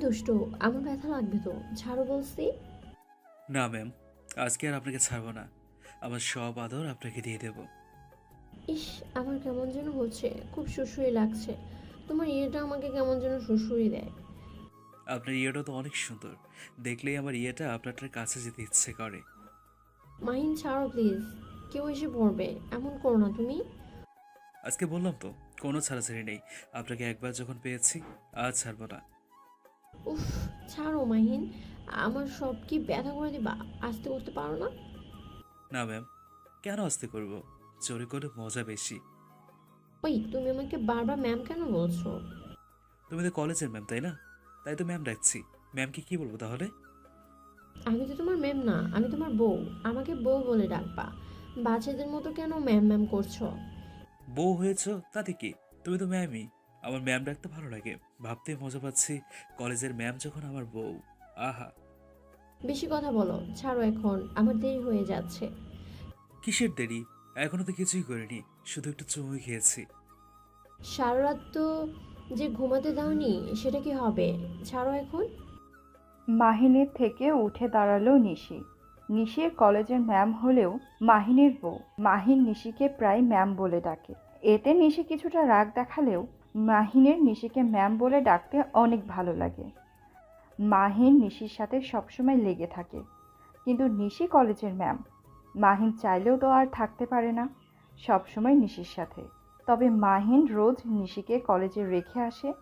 দুষ্টু আমার ব্যথা লাগবে তো। ছাড়ো বলছি। না ম্যাম আজকে আর আপনাকে ছাড়বো না। আমার সব আদর আপনাকে দিয়ে দেব। ইস আমার কেমন যেন হচ্ছে খুব সুসুই লাগছে। তোমার ইয়েটা আমাকে কেমন যেন সুসুই দেয়। আপনার ইয়েটা তো অনেক সুন্দর। দেখলেই আমার ইয়েটা আপনার কাছে যেতে ইচ্ছে করে। মাহিন ছাড়ো প্লিজ। কেউ এসে পড়বে এমন করো না তুমি। আজকে বললাম তো কোনো ছাড়াছাড়ি নেই। আপনাকে একবার যখন পেয়েছি আজ ছাড়বো না। উফ ছাড়ো মাহিন। আমার সব কি ব্যথা করে দিবা? আসতে করতে পারো না? না ম্যাম কেন আসতে করব? চোরে করে মজা বেশি। ওই তুমি আমাকে বারবার ম্যাম কেন বলছো? তুমি তো কলেজের ম্যাম তাই না? তাই তো ম্যাম ডাকছি। ম্যামকে কি বলব তাহলে? আমি তো তোমার ম্যাম না আমি তোমার বউ। আমাকে বউ বলে ডাকবা। বাচ্চাদের মতো কেন ম্যাম ম্যাম করছ? বউ হয়েছ তাতে কি? তুমি তো ম্যামই। আমার ম্যাম ডাকতে ভালো লাগে। ভাবতে মজা পাচ্ছি কলেজের ম্যাম যখন আমার বউ। আহা। বেশি কথা বলো ছাড়ো এখন আমার দেরি হয়ে যাচ্ছে। কিসের দেরি? এখনও তো কিছুই করিনি শুধু একটু চুমুই খেয়েছি। সারা রাত তো যে ঘুমাতে দাওনি সেটা কি হবে? ছাড়ো এখন। মাহিনের থেকে উঠে দাঁড়াল নিশি। নিশি কলেজের ম্যাম হলেও মাহিনের বউ। মাহিন নিশিকে প্রায় ম্যাম বলে ডাকে। এতে নিশি কিছুটা রাগ দেখালেও মাহিনের নিশিকে ম্যাম বলে ডাকতে অনেক ভালো লাগে। মাহিন নিশির সাথে সবসময় লেগে থাকে। কিন্তু নিশি কলেজের ম্যাম। মাহিন চাইলেও তো আর থাকতে পারে না সবসময় নিশির সাথে। তবে মাহিন রোজ নিশিকে কলেজে রেখে আসে,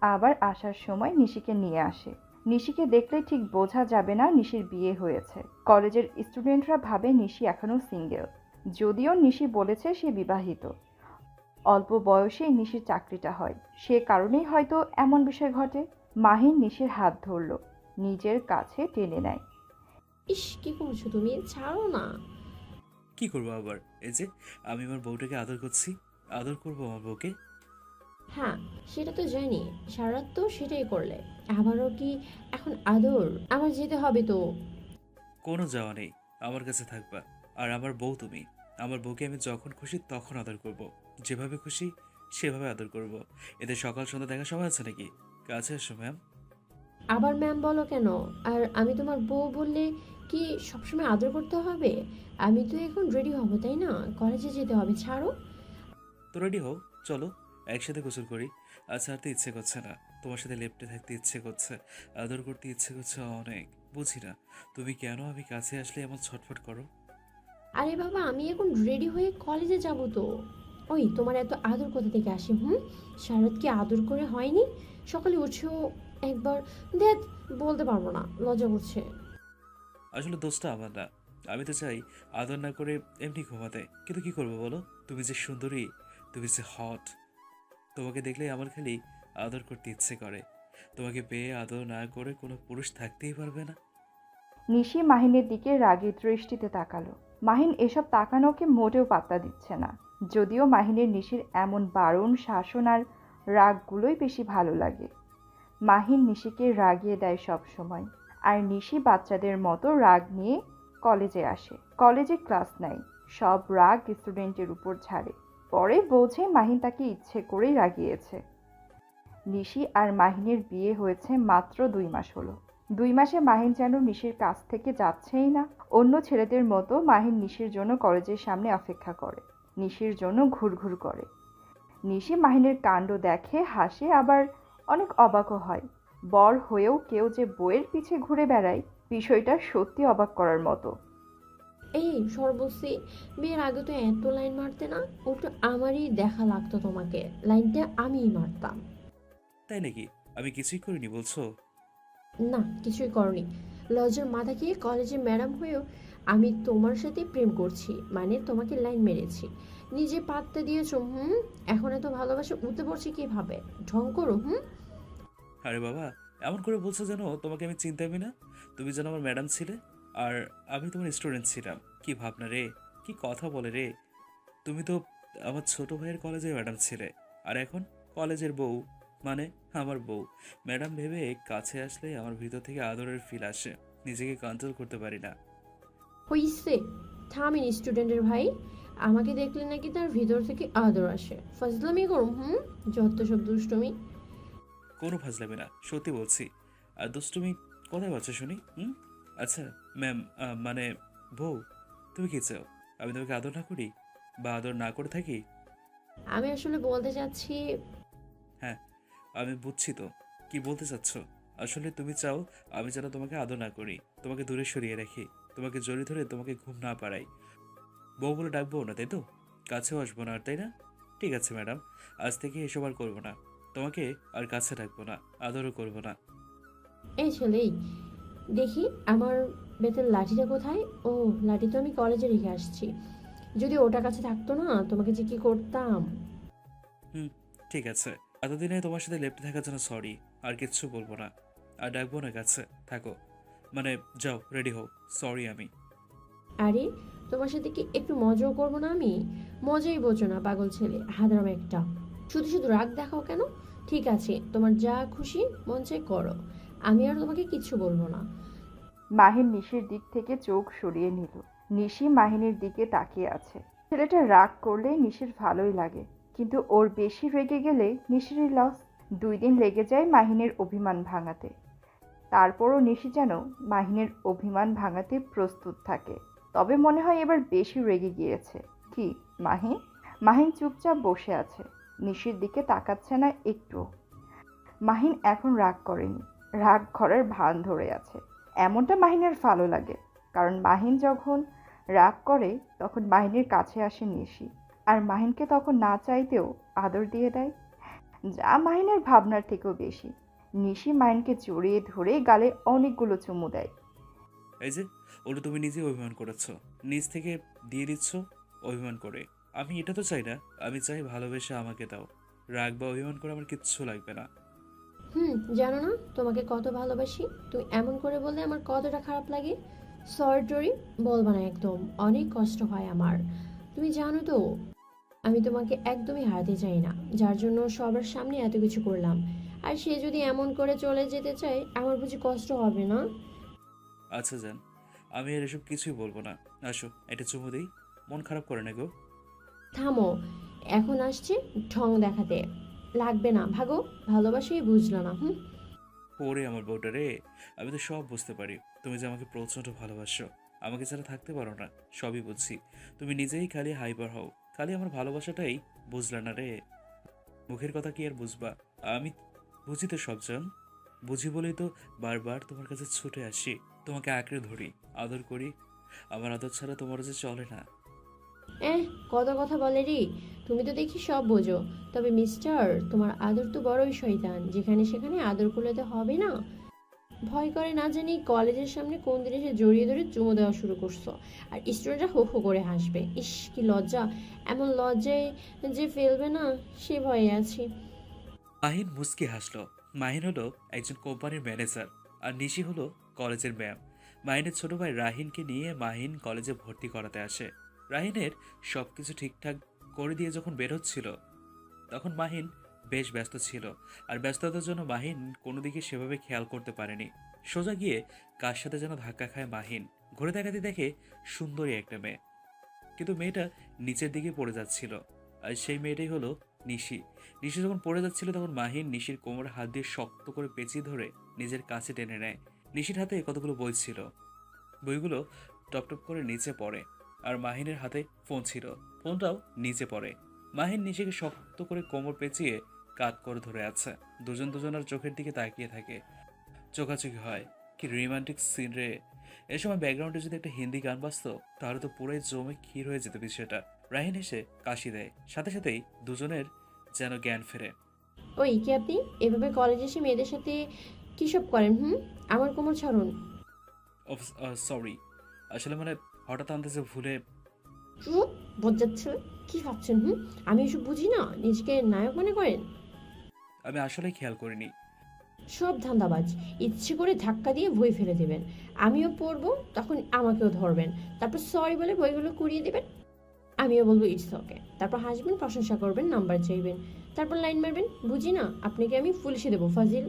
আবার আসার সময় নিশিকে নিয়ে আসে। নিশিকে দেখলে ঠিক বোঝা যাবে না নিশির বিয়ে হয়েছে। কলেজের স্টুডেন্টরা ভাবে নিশি এখনও সিঙ্গেল। যদিও নিশি বলেছে সে বিবাহিত। অল্প বয়সে নিশির চাকরিটা হয়। সে কারণেই হয়তো এমন বিষয় ঘটে। মাহিন নিশির হাত ধরল নিজের কাছে টেনে নেয়। ইস কি করছ তুমি? ছাড়ো না। কি করব আবার? এই যে আমি আমার বউটাকে আদর করছি। আদর করব আমার বউকে? হ্যাঁ সেটা তো জানি। সারা তো সেটাই করলে। আবারও কি এখন আদর? আমার যেতে হবে তো। কোনো যাওয়া নেই। আমার কাছে থাকবা। আর আমার বউ তুমি। আমার বউকে আমি যখন খুশি তখন আদর করব। যেভাবে খুশি সেভাবে আদর করব। এতে সকাল সন্ধ্যা দেখা সময় আছে নাকি? কাছে এসো ম্যাম আবার ম্যাম বলো কেন? আর আমি তোমার বউ বললে কি সবসময় আদর করতে হবে? আমি তো এখন রেডি হব তাই না? কলেজে যেতে হবে ছাড়ো। তো রেডি হও চলো একসাথে গোসল করি। আর ছাড়তে ইচ্ছে করছে না। তোমার সাথে লেপটে থাকতে ইচ্ছে করছে। আদর করতে ইচ্ছে করছে অনেক। বুঝি না। তুমি কেন আমি কাছে আসলে এমন ছটফট করো? আরে বাবা, আমি এখন রেডি হয়ে কলেজে যাব তো। ওই, তোমার এত আদর কোথা থেকে আসে, হুম? শারদ কি আদর করে হয়নি? সকালে উঠেও একবার, দেখ, বলতে পারব না, লজ্জা করছে। আসলে দোষটা আমার না। আমি তো চাই আদর না করে এমনি ঘুমাতে। কিন্তু কি করব বলো? তুমি যে সুন্দরী, তুমি যে হট তোমাকে দেখলে আমার খালি আদর করতে ইচ্ছে করে। তোমাকে পেয়ে আদর না করে কোনো পুরুষ থাকতেই পারবে না। নিশি মাহিনের দিকে রাগী দৃষ্টিতে তাকালো। মাহিন এসব তাকানোকে মোটেও পাত্তা দিচ্ছে না। যদিও মাহিনের নিশির এমন বারণ, শাসন আর রাগগুলোই বেশি ভালো লাগে। মাহিন নিশিকে রাগিয়ে দেয় সব সময়। আর নিশি বাচ্চাদের মতো রাগ নিয়ে কলেজে আসে। কলেজে ক্লাস নেয়। সব রাগ স্টুডেন্টের উপর ছাড়ে পরে বোঝে মাহিন তাকে ইচ্ছে করেই রাগিয়েছে। নিশি আর মাহিনের বিয়ে হয়েছে মাত্র দুই মাস হলো। দুই মাসে মাহিন যেন নিশির কাছ থেকে যাচ্ছেই না। অন্য ছেলেদের মতো মাহিন নিশির জন্য কলেজের সামনে অপেক্ষা করে। নিশির জন্য ঘুরঘুর করে। নিশি মাহিনের কাণ্ড দেখে হাসে আবার অনেক অবাকও হয়। বর হয়েও কেউ যে বইয়ের পিছে ঘুরে বেড়ায় বিষয়টা সত্যি অবাক করার মতো। এই সর্বশ্রী বিয়ের আগে তো এত লাইন মারতে না ওটা আমারই দেখা লাগতো তোমাকে। লাইনটা আমিই মারতাম। তাই নাকি? আমি কিছুই করিনি বলছো? না, কিছুই করনি। লজের মাথা খেয়ে কলেজে ম্যাডাম হয়েও আমি তোমার সাথে প্রেম করছি মানে তোমাকে লাইন মেরেছি। নিজে পাত্তা দিয়েছ, হুম? এখন এত ভালোবাসা উঠতে পড়ছে কীভাবে? ঢং করো, হুম? আরে বাবা, এমন করে বলছো যেন তোমাকে আমি চিনতামই না? তুমি যেন আমার ম্যাডাম ছিলে, আর আমি তোমার স্টুডেন্ট ছিলাম। কি ভাবনা রে? কি কথা বলে রে? তুমি তো আমার ছোট ভাইয়ের কলেজের ম্যাডাম ছিলে, আর এখন কলেজের বউ। মানে আমার বউ। ম্যাডাম ভেবে কাছে আসলে আমার ভিতর থেকে আদরের ফিল আসে। নিজেকে কন্ট্রোল করতে পারি না। হইছে। থামিন স্টুডেন্টের ভাই। আমাকে দেখলে নাকি তার ভিতর থেকে আদর আসে। ফজলামি করুম হুম? যত সব দুষ্টমি। কোনো ফাজলামি না সত্যি বলছি। আর তুমি কোথায় পাচ্ছ শুনি হুম? আচ্ছা ম্যাম মানে বউ তুমি কি চাও? আমি তোমাকে আদর না করি? বা আদর না করে থাকি? আমি আসলে বলতে চাচ্ছি আমি বুঝছি তো। কি বলতে চাচ্ছ? আসলে তুমি চাও আমি যেন তোমাকে আদর না করি তোমাকে দূরে সরিয়ে রাখি তোমাকে জড়িয়ে ধরে তোমাকে ঘুম না পাড়াই। বউ বলে ডাকবো না তাই তো? কাছেও আসব না আর তাই না? ঠিক আছে ম্যাডাম আজ থেকে এসব আর করব না। তোমাকে আর কাছে রাখব না আদরও করব না। এই ছেলেই দেখি আমার বেতের লাঠিটা কোথায়? ও লাঠি তো আমি কলেজে রেখে আসছি। যদি ওটা কাছে থাকতো না তোমাকে যে কি করতাম? হুম ঠিক আছে। এতদিনে তোমার সাথে লেপটে থাকার জন্য সরি আর কিচ্ছু বলব না। আর ডাকবো না কাছে থাকো। মানে যাও রেডি হও। সরি আমি। আরে তোমার সাথে কি একটু মজাও করব না আমি? মজাই বোঝো না পাগল ছেলে হাদারাম একটা। শুধু শুধু রাগ দেখাও কেন? ঠিক আছে তোমার যা খুশি মন চাই করো। আমি আর তোমাকে কিচ্ছু বলব না। মাহিন নিশির দিক থেকে চোখ সরিয়ে নিল। নিশি মাহিনের দিকে তাকিয়ে আছে। ছেলেটা রাগ করলে নিশির ভালোই লাগে। কিন্তু ওর বেশি রেগে গেলে নিশিরই লস দুই দিন লেগে যায় মাহিনের অভিমান ভাঙাতে। তারপরও নিশি যেন মাহিনের অভিমান ভাঙাতে প্রস্তুত থাকে। তবে মনে হয় এবার বেশি রেগে গিয়েছে। কি, মাহিন? মাহিন চুপচাপ বসে আছে। নিশির দিকে তাকাচ্ছে না একটু মাহিন এখন রাগ করেনি। রাগ ঘরের ভান ধরে আছে। এমনটা মাহিনের ভালো লাগে। কারণ মাহিন যখন রাগ করে, তখন মাহিনের কাছে আসে নিশি। আর মাহিনকে তখন না চাইতেও আদর দিয়ে দেয়। যা মাহিনের ভাবনার থেকেও বেশি। নিশি মাহিনকে জড়িয়ে ধরে গালে অনেকগুলো চুমু দেয়। এই যে ওটা তুমি নিজে অভিমান করেছ। নিজ থেকে দিয়ে দিচ্ছ অভিমান করে। আমি এটা তো চাই না। আমি চাই ভালোবেসে আমাকে দাও। রাগ বা অভিমান করে আমার কিচ্ছু লাগবে না। হুম জানো না? তোমাকে কত ভালোবাসি। তুমি এমন করে বললে আমার কতটা খারাপ লাগে। সরি বলবা না একদম। অনেক কষ্ট হয় আমার। তুমি জানো তো? আমি তোমাকে একদমই হারাতে চাই না যার জন্য সবার সামনে এত কিছু করলাম। আর সে যদি এমন করে চলে যেতে চায় আমার বুঝি কষ্ট হবে না? আচ্ছা যান আমি আর এসব কিছুই বলব না। আসো এটা চুমু দিই। মন খারাপ করে না গো। থামো। এখন আসছে ঢং দেখাতে। লাগবে না ভাগো। ভালোবাসেই বুঝলো না হুম? ওরে আমার বউটা রে আমি তো সব বুঝতে পারি। তুমি যে আমাকে প্রচণ্ড ভালোবাসো। আমাকে ছাড়া থাকতে পারো না সবই বুঝছি। তুমি নিজেই খালি হাইপার হও। খালি আমার ভালোবাসাটাই বুঝলা না রে। মুখের কথা কি আর বুঝবা? আমি বুঝি তো সবজন। বুঝি বলেই তো বারবার তোমার কাছে ছুটে আসি। তোমাকে আঁকড়ে ধরি, আদর করি। আমার আদর ছাড়া তোমার যে চলে না। এহ, কত কথা বলে রে। তুমি তো দেখি সব বোঝো। তবে মিস্টার, তোমার আদর তো বড়ই শয়তান। যেখানে সেখানে আদর করলে তো হবে না। ভয় করে না জানি কলেজের সামনে কোন দিন এসে জড়িয়ে ধরে চুমো দেওয়া শুরু করছ। আর স্টুডেন্টরা হো হো করে হাসবে। ইস, কি লজ্জা। এমন লজ্জায় যে ফেলবে না, সে ভয়ে আছি। মাহিন মুস্কি হাসলো। মাহিন হলো একজন কোম্পানির ম্যানেজার আর নিশি হলো কলেজের ম্যাম মাহিনের ছোট ভাই রাহিনকে নিয়ে মাহিন কলেজে ভর্তি করাতে আসে। রাহিনের সব কিছু ঠিকঠাক করে দিয়ে যখন বের হচ্ছিল, তখন মাহিন বেশ ব্যস্ত ছিল আর ব্যস্ততার জন্য মাহিন কোনো দিকে সেভাবে খেয়াল করতে পারেনি। সোজা গিয়ে কার সাথে যেন ধাক্কা খায় মাহিন। ঘুরে দেখাতে দেখে সুন্দরী একটা মেয়ে। কিন্তু মেয়েটা নিচের দিকে পড়ে যাচ্ছিল। আর সেই মেয়েটাই হলো নিশি। নিশি যখন পড়ে যাচ্ছিল তখন মাহিন নিশির কোমরে হাত দিয়ে শক্ত করে পেঁচিয়ে ধরে নিজের কাছে টেনে নেয়। নিশির হাতে কতগুলো বই ছিল। বইগুলো টপটপ করে নিচে পড়ে আর মাহিনের হাতে ফোন ছিল। ফোনটাও নিচে পড়ে। মাহিন নিশিকে শক্ত করে কোমর পেঁচিয়ে কাত করে ধরে আছে। দুজন দুজনের চোখের দিকে তাকিয়ে থাকে। চোখাচোখি হয়। কি রোমান্টিক সিন রে। এ সময় ব্যাকগ্রাউন্ডে যদি একটা হিন্দি গান বাজতো তাহলে তো পুরোই জমে ক্ষীর হয়ে যেত বিষয়টা। রাহিন এসে কাশি দেয়। সাথে সাথেই দুজনের যেন জ্ঞান ফেরে। ওই কি আপনি? এভাবে কলেজে এসে মেয়েদের সাথে কী সব করেন হুম? আমার কোমর ছাড়ুন। সরি আসলে মানে হঠাৎ আনতেছে ভুলে চুপ বজ্জাচ্ছে কি ভাবছেন হুম? আমি এসব বুঝি না? নিজেকে নায়ক মনে করেন? আমি আসলে খেয়াল করিনি। সব ধান্দাবাজ। ইচ্ছে করে ধাক্কা দিয়ে বই ফেলে দেবেন। আমিও পড়ব তখন আমাকেও ধরবেন। তারপর সরি বলে বইগুলো কুড়িয়ে দেবেন। আমিও বলব ইটস ওকে তারপর হাসবেন প্রশংসা করবেন নাম্বার চাইবেন। তারপর লাইন মারবেন বুঝি না আপনাকে আমি পুলিশে দেবো ফাজিল।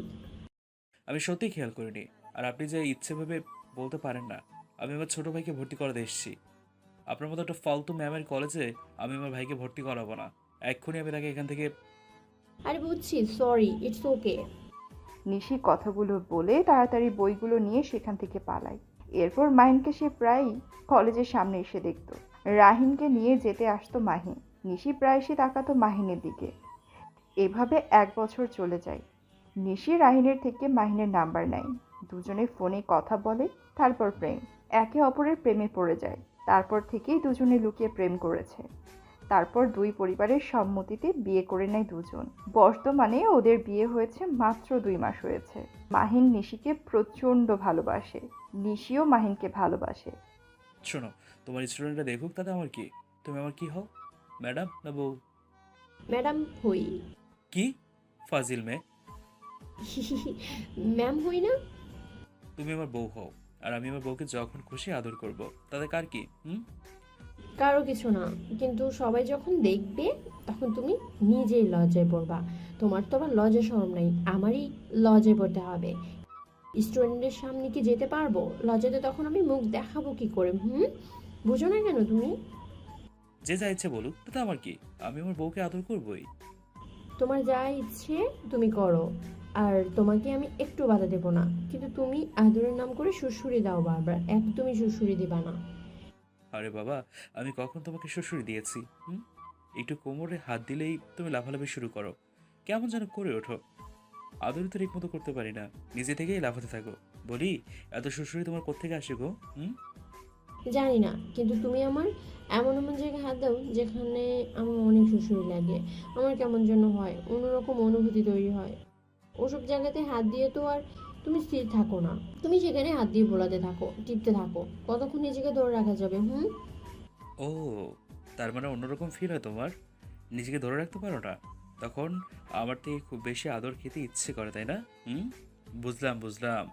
আমি সত্যি খেয়াল করিনি। আর আপনি যে ইচ্ছে ভেবে বলতে পারেন না আমি আমার ছোট ভাইকে ভর্তি করাতে এসেছি। আপনার মতো একটা ফালতু ম্যামের কলেজে আমি আমার ভাইকে ভর্তি করাবো না। এক্ষুনি আমি তাকে এখান থেকে আরে বুঝছি সরি ইটস ওকে নিশি কথাগুলো বলে তাড়াতাড়ি বইগুলো নিয়ে সেখান থেকে পালায়। এরপর মাহিনকে সে প্রায়ই কলেজের সামনে এসে দেখতো। রাহিনকে নিয়ে যেতে আসতো মাহিন। নিশি প্রায় সে তাকাতো মাহিনের দিকে। এভাবে এক বছর চলে যায়। নিশি রাহিনের থেকে মাহিনের নাম্বার নেয়। দুজনে ফোনে কথা বলে, তারপর প্রেম। একে অপরের প্রেমে পড়ে যায়। তারপর থেকেই দুজনে লুকিয়ে প্রেম করেছে। তারপর দুই পরিবারের সম্মতিতে বিয়ে করে নেয় দুজন। বর্তমানে ওদের বিয়ে হয়েছে মাত্র দুই মাস হয়েছে। মাহিন নিশিকে প্রচণ্ড ভালোবাসে। নিশিও মাহিনকে ভালোবাসে। শোনো তোমার স্টুডেন্টরা দেখুক তাতে আমার কি? তুমি আমার কি হও? ম্যাডাম না বউ? ম্যাডাম হই। কি? ফাজিল মেয়ে? ম্যাম হই না। তুমি আমার বউ হও। আর আমি আমার বউকে যখন খুশি আদর করব। তাতে কার কি? হুম? কারও কিছু না। কিন্তু সবাই যখন দেখবে তখন তুমি নিজেই লজ্জায় পড়বা। তোমার তো আবার লজ্জা সরম নাই আমারই লজ্জায় পড়তে হবে। স্টুডেন্টের সামনে কি যেতে পারব? লজ্জাতে তখন আমি মুখ দেখাবো কি করে? হুম? বুঝো না কেন তুমি? যে যা ইচ্ছে বলুক তাতে আমার কি? আমি আমার বউকে আদর করবই। তোমার যা ইচ্ছে তুমি করো। আর তোমাকে আমি একটু বাধা দেবো না। কিন্তু তুমি আদরের নাম করে সুড়সুড়ি দাও বারবার। একদমই সুড়সুড়ি দিবা না। আরে বাবা, আমি কখন তোমাকে শ্বশুরি দিয়েছি একটু কোমরে হাত দিলেই তুমি লাফালাফি শুরু করো। কেমন যেন করে ওঠো। আদরই তো ঠিক মতো করতে পারি না। নিজে থেকেই লাফাতে থাকো। বলি, এত শ্বশুরি তোমার কোত্থেকে আসে গো জানি না, কিন্তু তুমি আমার এমন এমন জায়গায় হাত দাও যেখানে আমার অনেক সুসুরি লাগে। আমার কেমন যেন হয়, অন্যরকম অনুভূতি তৈরি হয়। ওসব জায়গাতে হাত দিয়ে তো আর তুমি স্থির থাকো না। তুমি সেখানে হাত দিয়ে বোলাতে থাকো টিপতে থাকো। কতক্ষণ নিজেকে ধরে রাখা যাবে হুম? ও তার মানে অন্যরকম ফিল হয় তোমার? নিজেকে ধরে রাখতে পারো না তখন আমার থেকে খুব বেশি আদর খেতে ইচ্ছে করে তাই না? হুম? বুঝলাম বুঝলাম।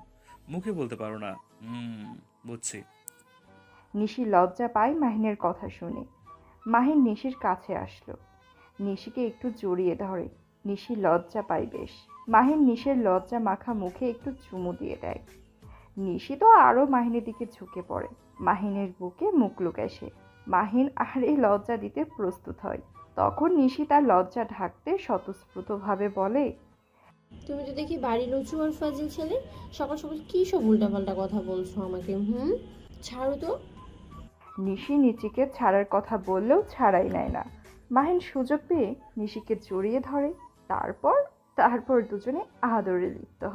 মুখে বলতে পারো না। হুম বুঝছি। নিশি লজ্জা পায় মাহিনের কথা শুনে। মাহিন নিশির কাছে আসলো। নিশিকে একটু জড়িয়ে ধরে। নিশি লজ্জা পায় বেশ। মাহিন নিশের লজ্জা মাখা মুখে একটু চুমু দিয়ে দেয়। নিশি তো আরও মাহিনের দিকে ঝুঁকে পড়ে। মাহিনের বুকে মুখ লুকায় সে। মাহিন আর এই লজ্জা দিতে প্রস্তুত হয়। তখন নিশি তার লজ্জা ঢাকতে স্বতঃস্ফূর্তভাবে বলে তুমি তো দেখি বাড়ি লুচু আর ফাজিল ছেলে। সকাল সকাল কী সব উল্টাপাল্টা কথা বলছো আমাকে হুম? ছাড়ো তো। নিশি নিচিকে ছাড়ার কথা বললেও ছাড়াই নেয় না। মাহিন সুযোগ পেয়ে নিশিকে জড়িয়ে ধরে। তারপর তারপর দুজনে আদরে লিপ্ত হয়